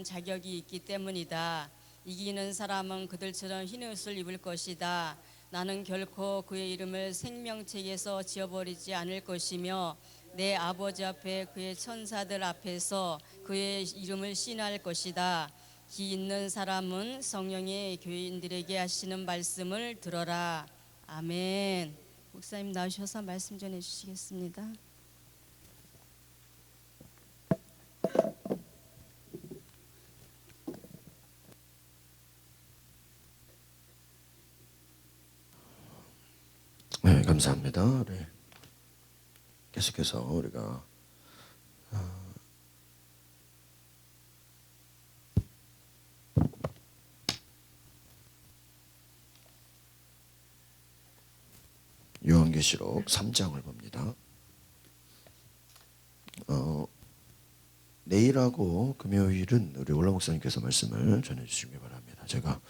만한 자격이 있기 때문이다. 이기는 사람은 그들처럼 흰 옷을 입을 것이다. 나는 결코 그의 이름을 생명책에서 지어버리지 않을 것이며 내 아버지 앞에 그의 천사들 앞에서 그의 이름을 신할 것이다. 기 있는 사람은 성령의 교인들에게 하시는 말씀을 들어라. 아멘. 목사님 나오셔서 말씀 전해 주시겠습니다. 네, 감사합니다. 네. 계속해서 우리가 어, 요한계시록 3장을 봅니다. 어, 내일하고 금요일은 우리 올라 목사님께서 말씀을 전해 주시기 바랍니다. 제가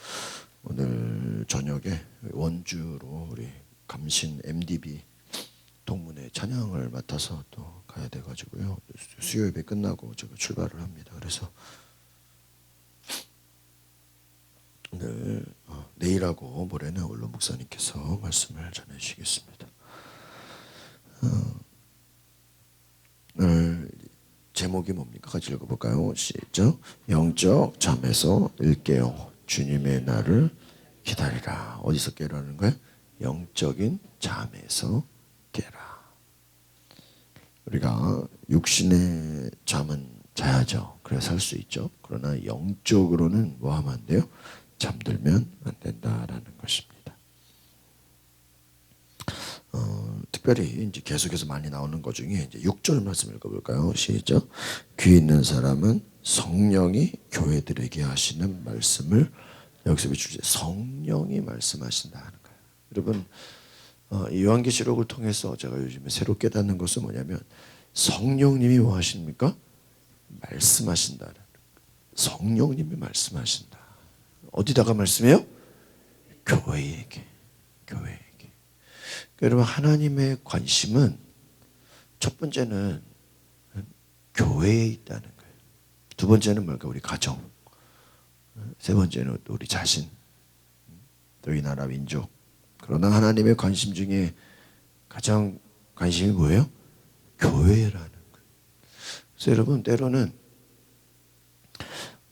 오늘 저녁에 원주로 우리 감신 MDB 동문회 찬양을 맡아서 또 가야 돼 가지고요. 수요 예배 끝나고 제가 출발을 합니다. 그래서 오늘 어, 내일하고 모레는 원로 목사님께서 말씀을 전해 주시겠습니다. 어, 오늘 제목이 뭡니까? 같이 읽어볼까요? 시작. 영적 잠에서 일게요. 주님의 날을 기다리라. 어디서 깨라는 거예요? 영적인 잠에서 깨라. 우리가 육신의 잠은 자야죠. 그래야 살 수 있죠. 그러나 영적으로는 뭐 하면 안 돼요? 잠들면 안 된다라는 것입니다. 어, 특별히 이제 계속해서 많이 나오는 것 중에 이제 6절 말씀 읽어볼까요? 시작. 귀 있는 사람은 성령이 교회들에게 하시는 말씀을 여기서 비추지 성령이 말씀하신다. 여러분 어, 이 요한계시록을 통해서 제가 요즘에 새로 깨닫는 것은 뭐냐면 성령님이 뭐 하십니까? 말씀하신다. 성령님이 말씀하신다. 어디다가 말씀해요? 교회에게. 교회에게. 그러니까 여러분 하나님의 관심은 첫 번째는 교회에 있다는 거예요. 두 번째는 뭘까? 우리 가정. 세 번째는 또 우리 자신. 또 이 나라 민족. 그러나 하나님의 관심 중에 가장 관심이 뭐예요? 교회라는 거예요. 그래서 여러분 때로는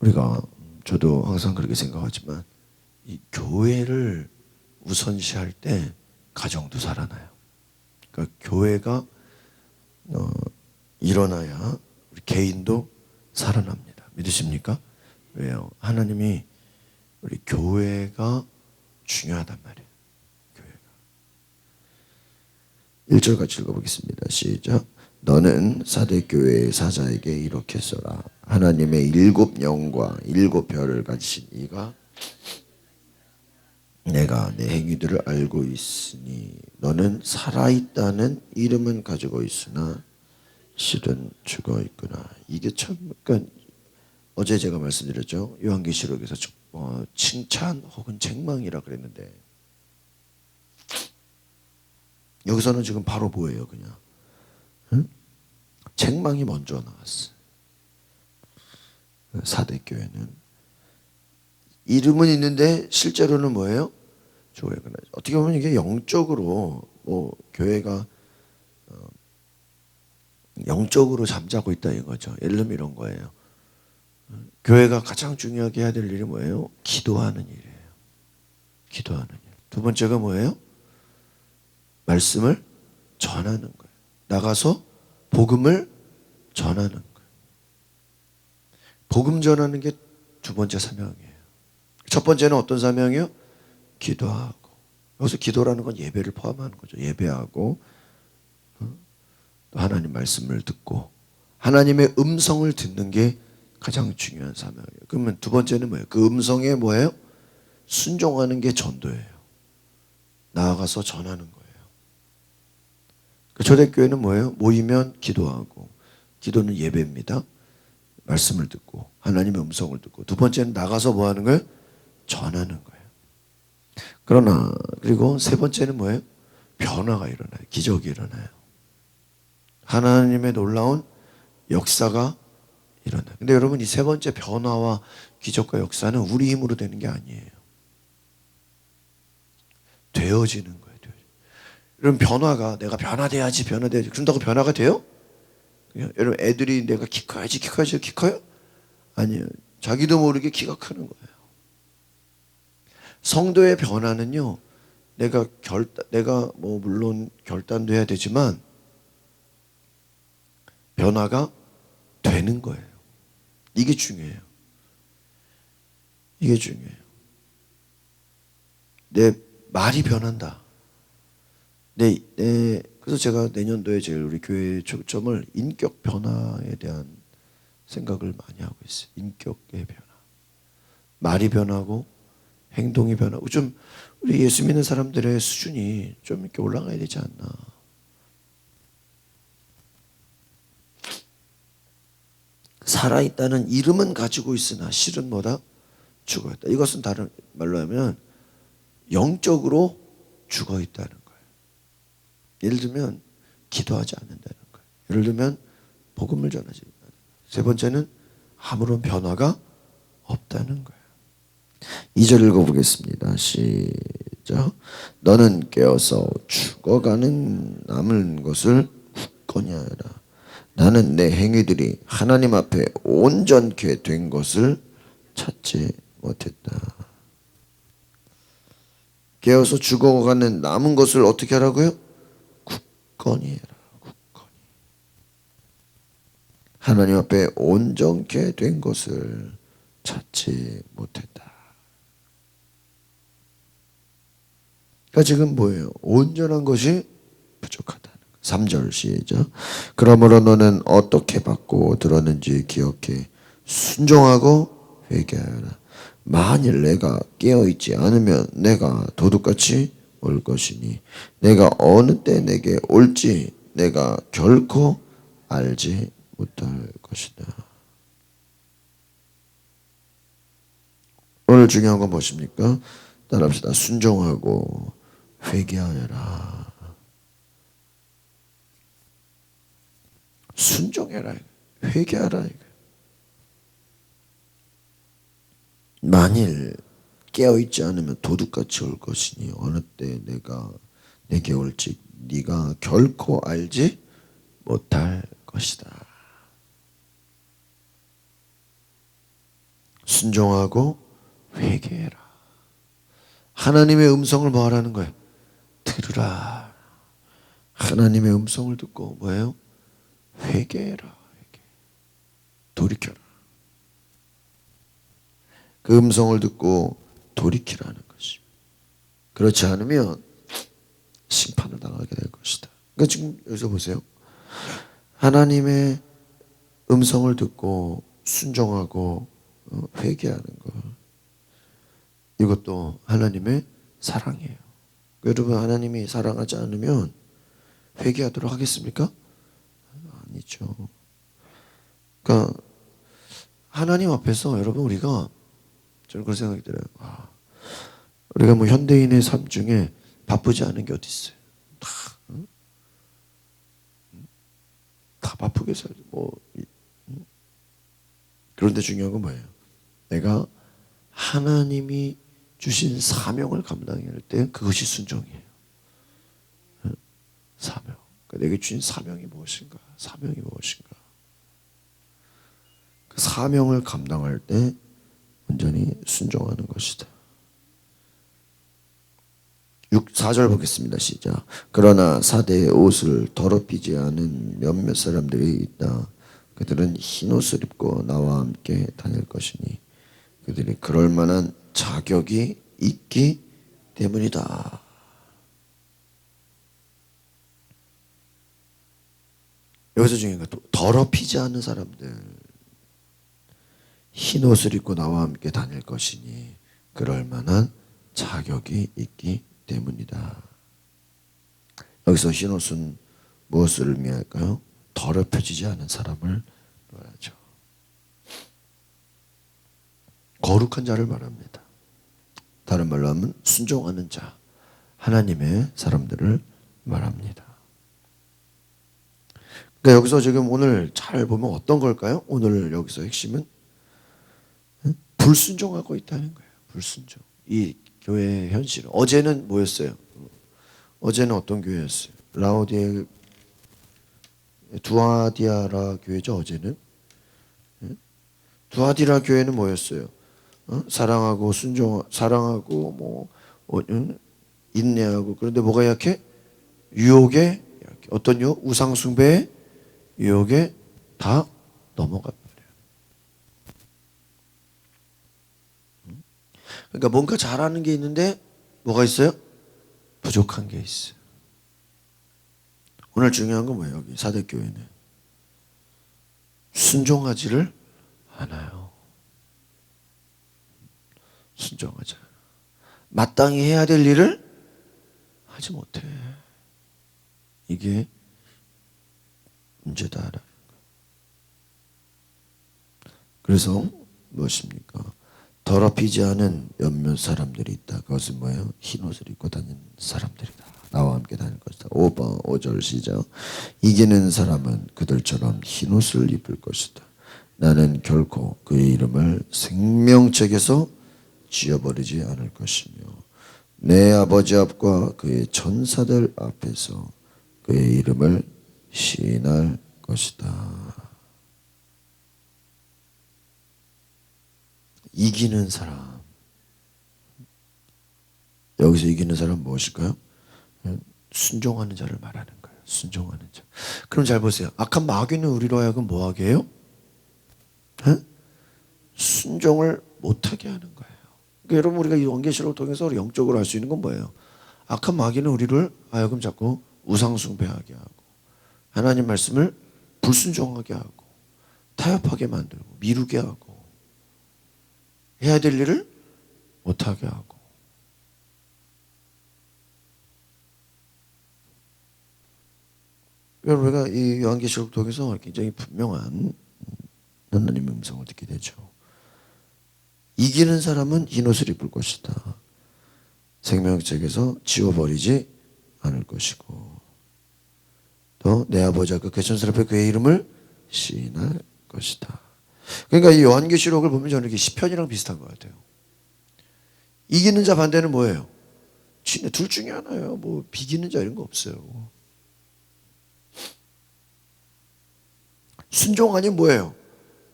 우리가 저도 항상 그렇게 생각하지만 이 교회를 우선시할 때 가정도 살아나요. 그러니까 교회가 어, 일어나야 우리 개인도 살아납니다. 믿으십니까? 왜요? 하나님이 우리 교회가 중요하단 말이에요. 교회가. 1절 같이 읽어보겠습니다. 시작. 너는 사대교회의 사자에게 이렇게 써라. 하나님의 일곱 영과 일곱 별을 가지신 이가 내가 내 행위들을 알고 있으니 너는 살아있다는 이름은 가지고 있으나 실은 죽어 있구나. 이게 참 그러니까 어제 제가 말씀드렸죠. 요한계시록에서 어, 칭찬 혹은 책망이라 그랬는데 여기서는 지금 바로 뭐예요, 그냥 응? 책망이 먼저 나왔어. 사대 교회는 이름은 있는데 실제로는 뭐예요? 교회가 어떻게 보면 이게 영적으로 뭐 교회가 어, 영적으로 잠자고 있다 이거죠. 예를 들면 이런 거예요. 교회가 가장 중요하게 해야 될 일이 뭐예요? 기도하는 일이에요. 기도하는 일. 두 번째가 뭐예요? 말씀을 전하는 거예요. 나가서 복음을 전하는 거예요. 복음 전하는 게 두 번째 사명이에요. 첫 번째는 어떤 사명이요? 기도하고. 여기서 기도라는 건 예배를 포함하는 거죠. 예배하고 어? 또 하나님 말씀을 듣고 하나님의 음성을 듣는 게 가장 중요한 사명이에요. 그러면 두 번째는 뭐예요? 그 음성에 뭐예요? 순종하는 게 전도예요. 나아가서 전하는. 그 초대교회는 뭐예요? 모이면 기도하고 기도는 예배입니다. 말씀을 듣고 하나님의 음성을 듣고 두 번째는 나가서 뭐 하는 거예요? 전하는 거예요. 그러나 그리고 세 번째는 뭐예요? 변화가 일어나요. 기적이 일어나요. 하나님의 놀라운 역사가 일어나. 근데 여러분 이 세 번째 변화와 기적과 역사는 우리 힘으로 되는 게 아니에요. 되어지는 거예요. 여러분 변화가 내가 변화돼야지 변화돼야지 그런다고 변화가 돼요? 여러분 애들이 내가 키 커야지 키 커야지 키 커요? 아니에요. 자기도 모르게 키가 크는 거예요. 성도의 변화는요. 내가 결단 내가 뭐 물론 결단도 해야 되지만 변화가 되는 거예요. 이게 중요해요. 이게 중요해요. 내 말이 변한다. 내, 내, 그래서 제가 내년도에 제일 우리 교회의 초점을 인격 변화에 대한 생각을 많이 하고 있어요. 인격의 변화. 말이 변하고 행동이 변하고 좀 우리 예수 믿는 사람들의 수준이 좀 이렇게 올라가야 되지 않나. 살아있다는 이름은 가지고 있으나 실은 뭐다? 죽어있다. 이것은 다른 말로 하면 영적으로 죽어있다는 거 예를 들면 기도하지 않는다는 거예요. 예를 들면 복음을 전하지 거예요. 세 번째는 아무런 변화가 없다는 거예요. 2절 읽어보겠습니다. 시작. 너는 깨어서 죽어가는 남은 것을 하라. 나는 내 행위들이 하나님 앞에 온전케 된 것을 찾지 못했다. 깨어서 죽어가는 남은 것을 어떻게 하라고요? 굳건히. 굳건히. 하나님 앞에 온전케 된 것을 찾지 못했다. 그러니까 지금 뭐예요? 온전한 것이 부족하다는 거. 3절 시작. 그러므로 너는 어떻게 받고 들었는지 기억해 순종하고 회개하라. 만일 내가 깨어 있지 않으면 내가 도둑같이 올 것이니 내가 어느 때 내게 올지 내가 결코 알지 못할 것이다. 오늘 중요한 건 무엇입니까? 따라합시다. 순종하고 회개하여라. 순종해라. 회개하라. 만일 깨어 있지 않으면 도둑같이 올 것이니 어느 때 내가 내게 올지 네가 결코 알지 못할 것이다. 순종하고 회개해라. 하나님의 음성을 뭐 하라는 거예요? 들으라. 하나님의 음성을 듣고 뭐예요? 회개해라. 회개. 돌이켜라. 그 음성을 듣고 돌이키라는 것이. 그렇지 않으면 심판을 당하게 될 것이다. 그러니까 지금 여기서 보세요. 하나님의 음성을 듣고 순종하고 어, 회개하는 것. 이것도 하나님의 사랑이에요. 여러분 하나님이 사랑하지 않으면 회개하도록 하겠습니까? 아니죠. 그러니까 하나님 앞에서 여러분 우리가 저는 그런 생각이 들어요. 아, 우리가 뭐 현대인의 삶 중에 바쁘지 않은 게 어디 있어요? 다, 응? 다 바쁘게 살죠. 뭐 응? 그런데 중요한 건 뭐예요? 내가 하나님이 주신 사명을 감당할 때 그것이 순종이에요. 응? 사명. 그러니까 내게 주신 사명이 무엇인가? 사명이 무엇인가? 그 사명을 감당할 때 온전히 순종하는 것이다. 6, 4절 보겠습니다. 시작. 그러나 사대의 옷을 더럽히지 않은 몇몇 사람들이 있다. 그들은 흰 옷을 입고 나와 함께 다닐 것이니 그들이 그럴 만한 자격이 있기 때문이다. 여기서 중요한 건 더럽히지 않은 사람들 흰 옷을 입고 나와 함께 다닐 것이니 그럴 만한 자격이 있기 때문이다. 여기서 흰 옷은 무엇을 의미할까요? 더럽혀지지 않은 사람을 말하죠. 거룩한 자를 말합니다. 다른 말로 하면 순종하는 자, 하나님의 사람들을 말합니다. 그러니까 여기서 지금 오늘 잘 보면 어떤 걸까요? 오늘 여기서 핵심은 응? 불순종하고 있다는 거예요. 불순종. 이 교회의 현실은 어제는 뭐였어요? 어제는 어떤 교회였어요? 라오디에 두아디아라 교회죠. 어제는 응? 두아디라 교회는 뭐였어요? 어? 사랑하고 순종, 사랑하고 뭐 어, 응? 인내하고 그런데 뭐가 약해? 유혹에 약해. 어떤 유혹? 우상 숭배에 유혹에 다 넘어가요. 음? 그러니까 뭔가 잘하는 게 있는데 뭐가 있어요? 부족한 게 있어요. 오늘 중요한 건 뭐예요? 여기 사대교회는 순종하지를 않아요. 순종하지 않아. 마땅히 해야 될 일을 하지 못해. 이게 문제다라는 거. 그래서 무엇입니까? 더럽히지 않은 몇몇 사람들이 있다. 그것은 뭐예요? 흰 옷을 입고 다니는 사람들이다. 나와 함께 다닐 것이다. 5번 5절 시작. 이기는 사람은 그들처럼 흰 옷을 입을 것이다. 나는 결코 그의 이름을 생명책에서 지어버리지 않을 것이며 내 아버지 앞과 그의 전사들 앞에서 그의 이름을 시인할 것이다. 이기는 사람. 여기서 이기는 사람 무엇일까요? 순종하는 자를 말하는 거예요. 순종하는 자. 그럼 잘 보세요. 악한 마귀는 우리로 하여금 뭐하게 해요? 에? 순종을 못하게 하는 거예요. 그러니까 여러분 우리가 이 원계시록을 통해서 영적으로 할수 있는 건 뭐예요? 악한 마귀는 우리를 하여금 자꾸 우상숭배하게 하고 하나님 말씀을 불순종하게 하고 타협하게 만들고 미루게 하고 해야 될 일을 못하게 하고 여러분 우리가 이 요한계시록 통해서 굉장히 분명한 하나님의 음성을 듣게 되죠. 이기는 사람은 흰 옷을 입을 것이다. 생명책에서 지워버리지 않을 것이고 또 내 아버지 아까 그 천사 앞에 그의 이름을 시인할 것이다. 그러니까 이 요한계시록을 보면 저는 이게 시편이랑 비슷한 것 같아요. 이기는 자 반대는 뭐예요? 진짜 둘 중에 하나예요. 뭐 비기는 자 이런 거 없어요. 순종 아니면 뭐예요?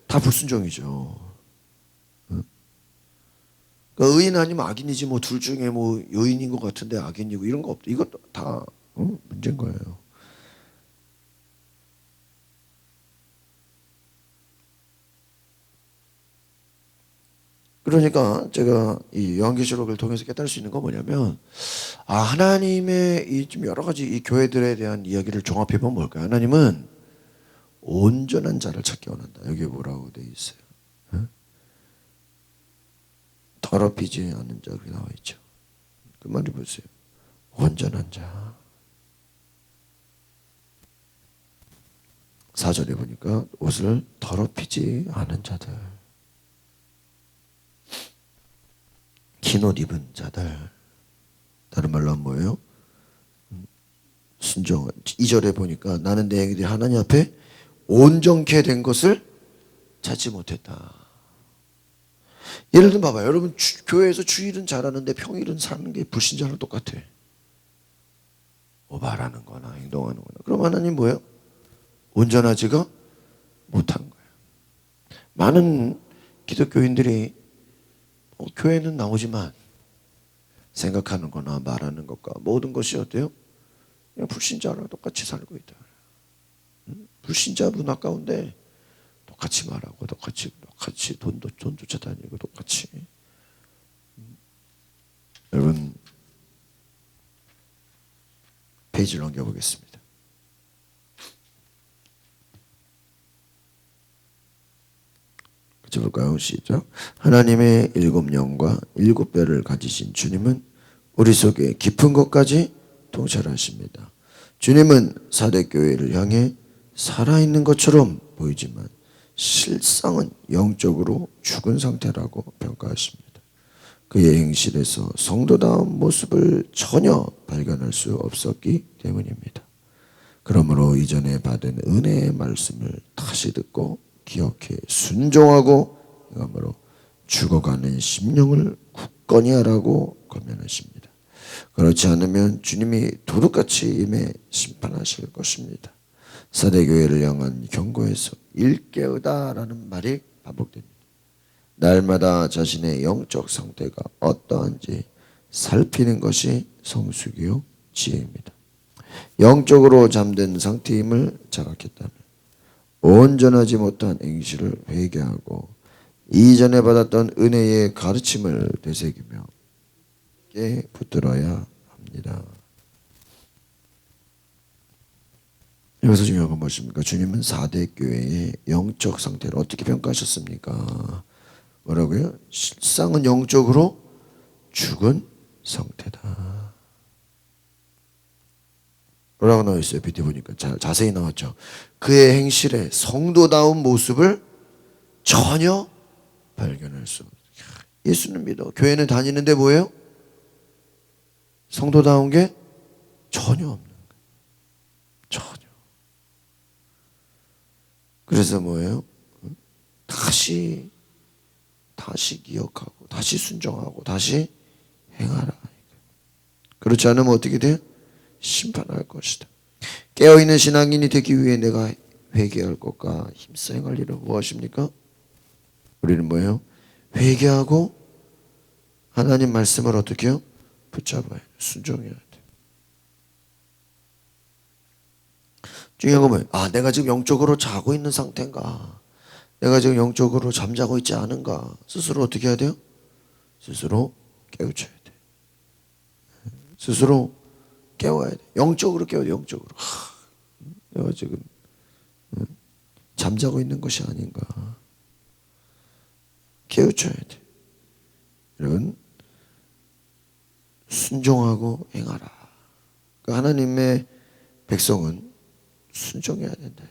다 불순종이죠. 그러니까 의인 아니면 악인이지 뭐 둘 중에 뭐 여인인 것 같은데 악인이고 이런 거 없다. 이것도 다 어? 문제인 거예요. 그러니까 제가 이 요한계시록을 통해서 깨달을 수 있는 건 뭐냐면 아 하나님의 이 좀 여러 가지 이 교회들에 대한 이야기를 종합해 보면 뭘까요? 하나님은 온전한 자를 찾기 원한다. 여기 뭐라고 돼 있어요? 어? 더럽히지 않는 자 그렇게 나와 있죠. 그 말이 보세요. 온전한 자. 사절에 보니까 옷을 더럽히지 않은 자들. 긴 옷 입은 자들. 다른 말로 뭐예요? 순종. 2절에 보니까 나는 내 행위들이 하나님 앞에 온전케 된 것을 찾지 못했다. 예를 들면 봐봐요. 여러분 주, 교회에서 주일은 잘하는데 평일은 사는 게 불신자랑 똑같아. 뭐 말하는 거나 행동하는 거나. 그럼 하나님 뭐예요? 온전하지가 못한 거예요. 많은 기독교인들이 뭐 교회는 나오지만 생각하는 거나 말하는 것과 모든 것이 어때요? 그냥 불신자랑 똑같이 살고 있다. 불신자 문화 가운데 똑같이 말하고 똑같이 똑같이 돈도 돈 쫓아다니고 똑같이 여러분 페이지를 넘겨보겠습니다. 같이 볼까요? 시작. 하나님의 일곱 영과 일곱 배를 가지신 주님은 우리 속에 깊은 것까지 통찰하십니다. 주님은 사대 교회를 향해 살아있는 것처럼 보이지만 실상은 영적으로 죽은 상태라고 평가하십니다. 그의 행실에서 성도다운 모습을 전혀 발견할 수 없었기 때문입니다. 그러므로 이전에 받은 은혜의 말씀을 다시 듣고 기억해 순종하고 행함으로 죽어가는 심령을 굳건히 하라고 권면하십니다. 그렇지 않으면 주님이 도둑같이 임해 심판하실 것입니다. 사대교회를 향한 경고에서 일깨우다라는 말이 반복됩니다. 날마다 자신의 영적 상태가 어떠한지 살피는 것이 성숙이요 지혜입니다. 영적으로 잠든 상태임을 자각했다면 온전하지 못한 행실을 회개하고 이전에 받았던 은혜의 가르침을 되새기며 깨 붙들어야 합니다. 여기서 중요한 건 무엇입니까? 주님은 4대 교회의 영적 상태를 어떻게 평가하셨습니까? 뭐라고요? 실상은 영적으로 죽은 상태다. 뭐라고 나와 있어요? 밑에 보니까 자, 자세히 나왔죠. 그의 행실에 성도다운 모습을 전혀 발견할 수 없어요. 예수는 믿어. 교회는 다니는데 뭐예요? 성도다운 게 전혀 없는 거예요. 전혀. 그래서 뭐예요? 다시 다시 기억하고 다시 순종하고 다시 행하라. 그렇지 않으면 어떻게 돼요? 심판할 것이다. 깨어있는 신앙인이 되기 위해 내가 회개할 것과 힘써 행할 일은 무엇입니까? 우리는 뭐예요? 회개하고 하나님 말씀을 어떻게 해요? 붙잡아야 돼. 순종해야 돼. 중요한 건 뭐예요? 아, 내가 지금 영적으로 자고 있는 상태인가? 내가 지금 영적으로 잠자고 있지 않은가? 스스로 어떻게 해야 돼요? 스스로 깨우쳐야 돼. 스스로 깨워야 돼. 영적으로 깨워야 돼. 영적으로. 하, 내가 지금 응? 잠자고 있는 것이 아닌가? 깨우쳐야 돼. 여러분 순종하고 행하라. 그 하나님의 백성은 순종해야 된다.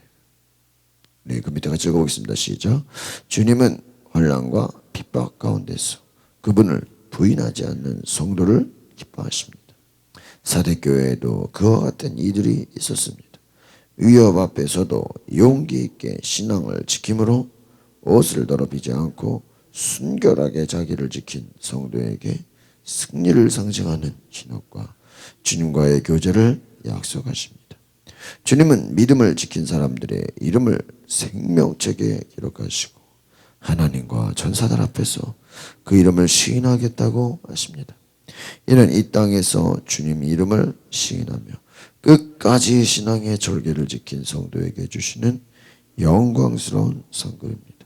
네, 그 밑에 같이 읽어보겠습니다. 시작. 주님은 환란과 핍박 가운데서 그분을 부인하지 않는 성도를 기뻐하십니다. 사대교회에도 그와 같은 이들이 있었습니다. 위협 앞에서도 용기 있게 신앙을 지킴으로 옷을 더럽히지 않고 순결하게 자기를 지킨 성도에게 승리를 상징하는 신옥과 주님과의 교제를 약속하십니다. 주님은 믿음을 지킨 사람들의 이름을 생명책에 기록하시고 하나님과 전사들 앞에서 그 이름을 시인하겠다고 하십니다. 이는 이 땅에서 주님 이름을 시인하며 끝까지 신앙의 절개를 지킨 성도에게 주시는 영광스러운 상급입니다.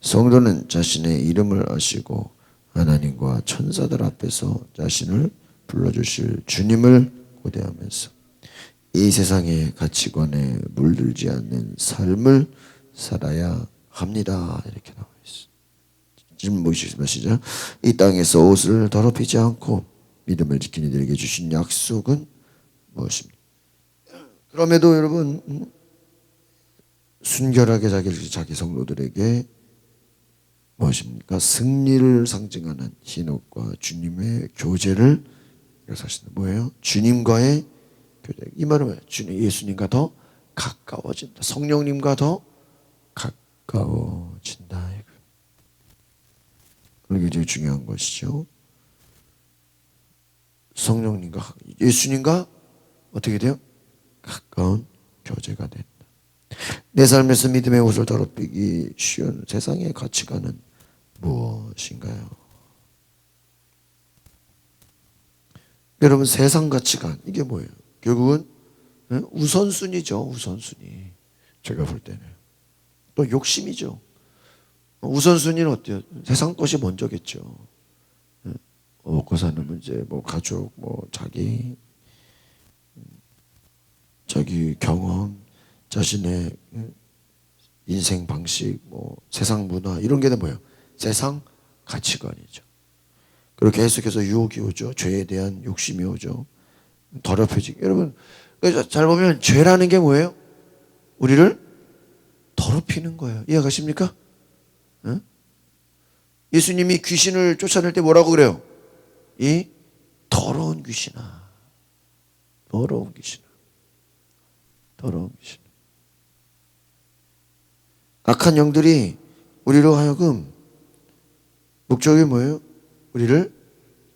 성도는 자신의 이름을 아시고 하나님과 천사들 앞에서 자신을 불러주실 주님을 고대하면서 이 세상의 가치관에 물들지 않는 삶을 살아야 합니다. 이렇게 있어 요. 지금 보시겠습니다. 시작. 이 땅에서 옷을 더럽히지 않고 믿음을 지킨 이들에게 주신 약속은 무엇입니까? 그럼에도 여러분 음, 순결하게 자기 자기 성도들에게 무엇입니까? 승리를 상징하는 hin옥과 주님의 교제를 사실 뭐예요? 주님과의 교제. 이 말은 뭐예요? 주님 예수님과 더 가까워진다. 성령님과 더 가까워진다. 이게 굉장히 중요한 것이죠. 성령님과 예수님과 어떻게 돼요? 가까운 교제가 된다. 내 삶에서 믿음의 옷을 더럽히기 쉬운 세상의 가치관은 무엇인가요? 여러분 세상 가치관 이게 뭐예요? 결국은 예? 우선순위죠. 우선순위. 제가 볼 때는 또 욕심이죠. 우선순위는 어때요? 세상 것이 먼저겠죠. 예? 먹고 사는 문제, 뭐 가족, 뭐 자기, 음, 자기 경험, 자신의 예? 인생 방식, 뭐 세상 문화 이런 게 뭐예요? 세상 가치관이죠. 그리고 계속해서 유혹이 오죠. 죄에 대한 욕심이 오죠. 더럽혀지. 여러분, 잘 보면 죄라는 게 뭐예요? 우리를 더럽히는 거예요. 이해가십니까? 응? 예수님이 귀신을 쫓아낼 때 뭐라고 그래요? 이 더러운 귀신아. 더러운 귀신아. 더러운 귀신. 악한 영들이 우리로 하여금 목적이 뭐예요? 우리를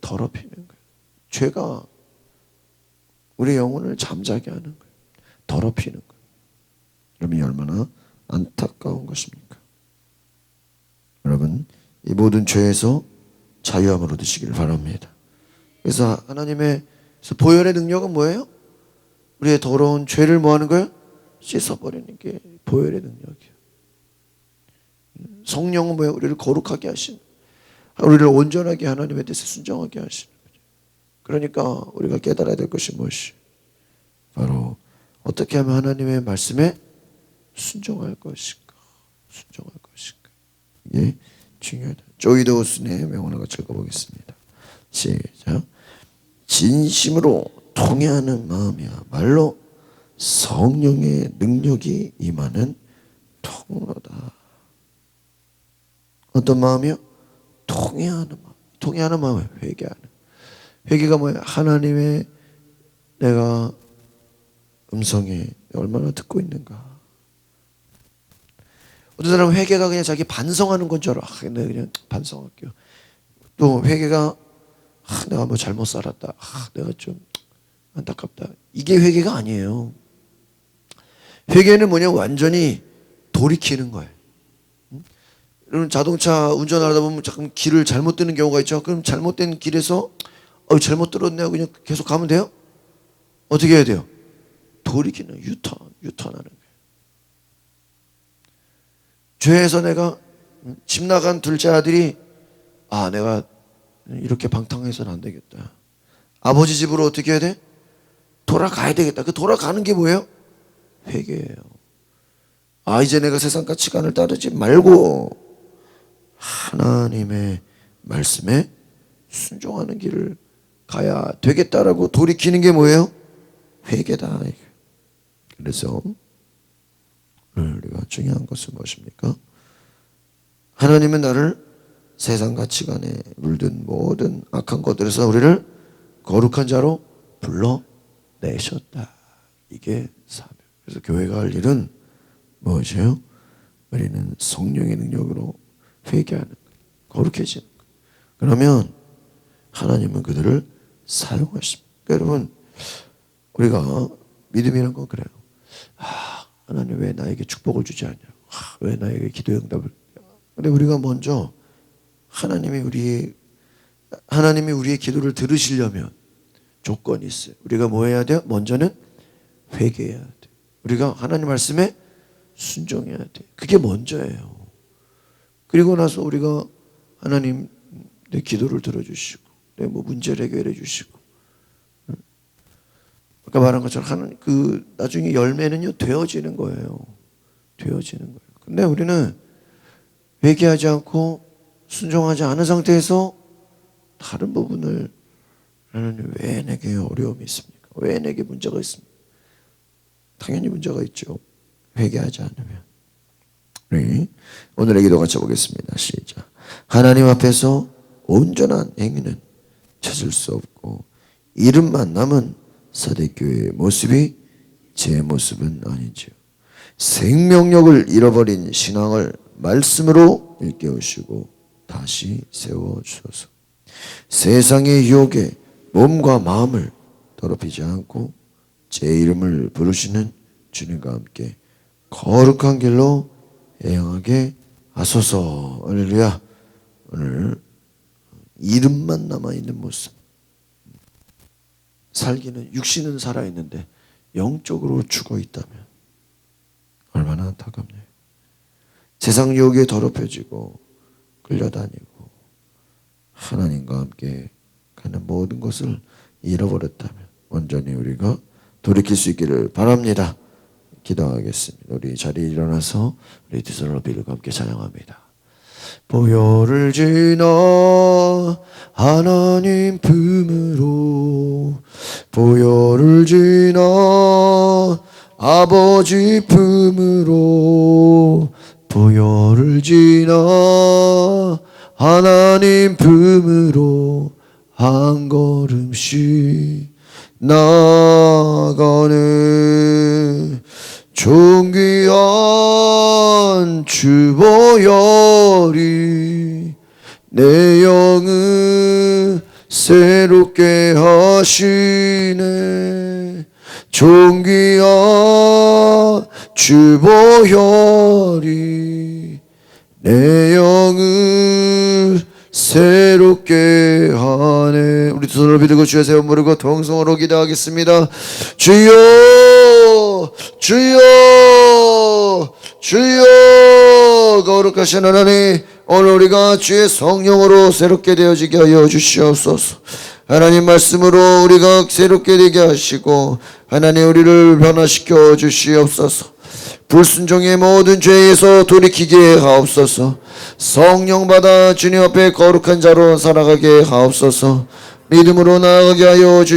더럽히는 거예요. 죄가 우리 영혼을 잠자게 하는 거예요. 더럽히는 거예요. 여러분이 얼마나 안타까운 것입니까? 이 모든 죄에서 자유함을 얻으시기를 바랍니다. 그래서 하나님의 그래서 보혈의 능력은 뭐예요? 우리의 더러운 죄를 뭐 하는 거예요? 씻어버리는 게 보혈의 능력이에요. 성령은 뭐예요? 우리를 거룩하게 하신, 우리를 온전하게 하나님의 뜻에 순종하게 하시는 거죠. 그러니까 우리가 깨달아야 될 것이 무엇이? 바로 어떻게 하면 하나님의 말씀에 순종할 것인가? 순종할 것인가? 이게 중요하다. 조이도스의 명언을 읽어보겠습니다. 시작. 진심으로 통해하는 마음이야. 말로 성령의 능력이 임하는 통로다. 어떤 마음이요? 통해하는 마음. 통해하는 마음은 회개하는. 회개가 뭐야? 하나님의 내가 음성에 얼마나 듣고 있는가. 어떤 사람은 회개가 그냥 자기 반성하는 건 줄 알아. 아, 내가 그냥 반성할게요. 또 회개가 아, 내가 뭐 잘못 살았다. 아, 내가 좀 안타깝다. 이게 회개가 아니에요. 회개는 뭐냐 완전히 돌이키는 거예요. 응? 여러분 자동차 운전하다 보면 잠깐 길을 잘못 뜨는 경우가 있죠. 그럼 잘못된 길에서 어, 잘못 들었네요. 그냥 계속 가면 돼요? 어떻게 해야 돼요? 돌이키는 유턴, 유턴하는. 죄에서 내가 집 나간 둘째 아들이 아 내가 이렇게 방탕해서는 안 되겠다. 아버지 집으로 어떻게 해야 돼? 돌아가야 되겠다. 그 돌아가는 게 뭐예요? 회개예요. 아 이제 내가 세상 가치관을 따르지 말고 하나님의 말씀에 순종하는 길을 가야 되겠다라고 돌이키는 게 뭐예요? 회개다. 그래서 우리가 중요한 것은 무엇입니까? 하나님은 나를 세상 가치관에 물든 모든 악한 것들에서 우리를 거룩한 자로 불러내셨다. 이게 사명. 그래서 교회가 할 일은 무엇이에요? 우리는 성령의 능력으로 회개하는. 거룩해지는 거예요. 그러면 하나님은 그들을 사용하십니다. 여러분 우리가 믿음이란 건 그래요. 아, 하나님 왜 나에게 축복을 주지 않냐? 아, 왜 나에게 기도 응답을? 근데 우리가 먼저 하나님이 우리 하나님이 우리의 기도를 들으시려면 조건이 있어요. 우리가 뭐 해야 돼요? 먼저는 회개해야 돼. 우리가 하나님 말씀에 순종해야 돼. 그게 먼저예요. 그리고 나서 우리가 하나님 내 기도를 들어주시고 내 뭐 문제를 해결해 주시고 아까 말한 것처럼 하는 그 나중에 열매는요 되어지는 거예요. 되어지는 거예요. 근데 우리는 회개하지 않고 순종하지 않은 상태에서 다른 부분을 하나님 왜 내게 어려움이 있습니까? 왜 내게 문제가 있습니까? 당연히 문제가 있죠. 회개하지 않으면. 우리 오늘의 기도 같이 보겠습니다. 시작. 하나님 앞에서 온전한 행위는 찾을 수 없고 이름만 남은 사대교회의 모습이 제 모습은 아니지요. 생명력을 잃어버린 신앙을 말씀으로 일깨우시고 다시 세워주소서. 세상의 유혹에 몸과 마음을 더럽히지 않고 제 이름을 부르시는 주님과 함께 거룩한 길로 행하게 하소서. 할렐루야. 오늘 이름만 남아있는 모습. 살기는 육신은 살아있는데 영적으로 죽어 있다면 얼마나 안타깝네요. 세상 유혹에 더럽혀지고 끌려다니고 하나님과 함께 가는 모든 것을 잃어버렸다면 온전히 우리가 돌이킬 수 있기를 바랍니다. 기도하겠습니다. 우리 자리에 일어나서 우리 두 손을 빌고 함께 찬양합니다. 보혈을 지나 하나님 품으로 보혈을 지나 아버지 품으로 보혈을 지나 하나님 품으로 한 걸음씩 나가네. 존귀한 주보혈이 내 영을 새롭게 하시네. 존귀한 주보혈이 내 영을 새롭게 하네. 우리 두 손을 비들고 주여 세워 부르고 동성으로 기도하겠습니다. 주여 주여 주여 거룩하신 하나님 오늘 우리가 주의 성령으로 새롭게 되어지게 하여 주시옵소서. 하나님 말씀으로 우리가 새롭게 되게 하시고 하나님 우리를 변화시켜 주시옵소서. 불순종의 모든 죄에서 돌이키게 하옵소서. 성령 받아 주님 앞에 거룩한 자로 살아가게 하옵소서. 믿음으로 나아가게 하여 주